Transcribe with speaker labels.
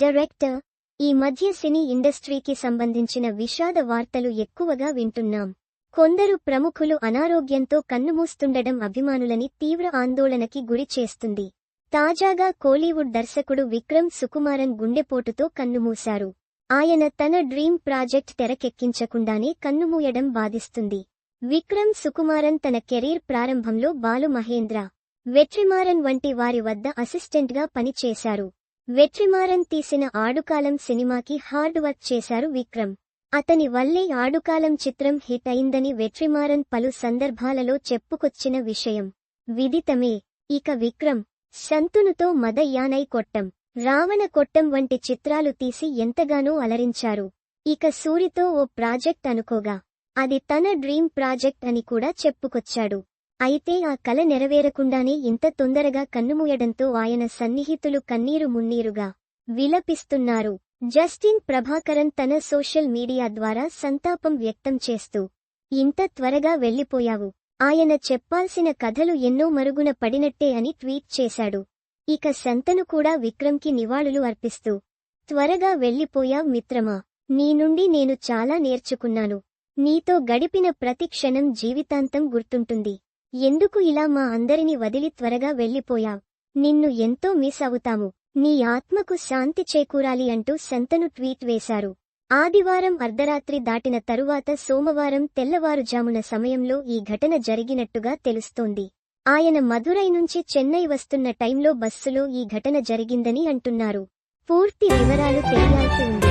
Speaker 1: Director ఈ మధ్య సినీ ఇండస్ట్రీకి సంబంధించిన విషాద వార్తలు ఎక్కువగా వింటున్నాం. కొందరు ప్రముఖులు అనారోగ్యంతో కన్నుమూస్తుండడం అభిమానులని తీవ్ర ఆందోళనకి గురి చేస్తుంది. తాజాగా కోలీవుడ్ దర్శకుడు విక్రమ్ సుకుమారన్ గుండెపోటుతో కన్నుమూశారు. ఆయన తన డ్రీమ్ ప్రాజెక్ట్ తెరకెక్కించకుండానే కన్నుమూయడం బాధిస్తుంది. విక్రమ్ సుకుమారన్ తన కెరీర్ ప్రారంభంలో బాలు మహేంద్ర వెట్రిమారన్ వంటి వారి వద్ద అసిస్టెంట్గా పనిచేశారు. వెట్రిమారన్ తీసిన ఆడుకాలం సినిమాకి హార్డ్ వర్క్ చేశారు విక్రమ్. అతని వల్లే ఆడుకాలం చిత్రం హిట్ అయిందని వెట్రిమారన్ పలు సందర్భాలలో చెప్పుకొచ్చిన విషయం. విదితమే. ఇక విక్రమ్. శంతునుతో మదయానై కొట్టం. రావణ కొట్టం వంటి చిత్రాలు తీసి ఎంతగానో అలరించారు. ఇక సూరితో ఓ ప్రాజెక్ట్ అనుకోగా. అది తన డ్రీమ్ ప్రాజెక్ట్ అని కూడా చెప్పుకొచ్చాడు. అయితే ఆ కల నెరవేరకుండానే ఇంత తొందరగా కన్నుమూయడంతో ఆయన సన్నిహితులు కన్నీరు మున్నీరుగా విలపిస్తున్నారు. జస్టిన్ ప్రభాకరన్ తన సోషల్ మీడియా ద్వారా సంతాపం వ్యక్తం చేస్తూ ఇంత త్వరగా వెళ్ళిపోయావు ఆయన చెప్పాల్సిన కథలు ఎన్నో మరుగున పడినట్టే అని ట్వీట్ చేశాడు. ఇక సంతను కూడా విక్రమ్కి నివాళులు అర్పిస్తూ త్వరగా వెళ్ళిపోయావ్ మిత్రమా. నీ నుండి నేను చాలా నేర్చుకున్నాను. నీతో గడిపిన ప్రతి క్షణం జీవితాంతం గుర్తుంటుంది. ఎందుకు ఇలా మా అందరిని వదిలి త్వరగా వెళ్ళిపోయావ్ నిన్ను ఎంతో మిస్ అవుతాము. నీ ఆత్మకు శాంతి చేకూరాలి అంటూ శంతను ట్వీట్ వేశారు. ఆదివారం అర్ధరాత్రి దాటిన తరువాత సోమవారం తెల్లవారుజామున సమయంలో ఈ ఘటన జరిగినట్టుగా తెలుస్తోంది. ఆయన మధురై నుంచి చెన్నై వస్తున్న టైంలో బస్సులో ఈ ఘటన జరిగిందని అంటున్నారు. పూర్తి వివరాలు తెలియాల్సి ఉంది.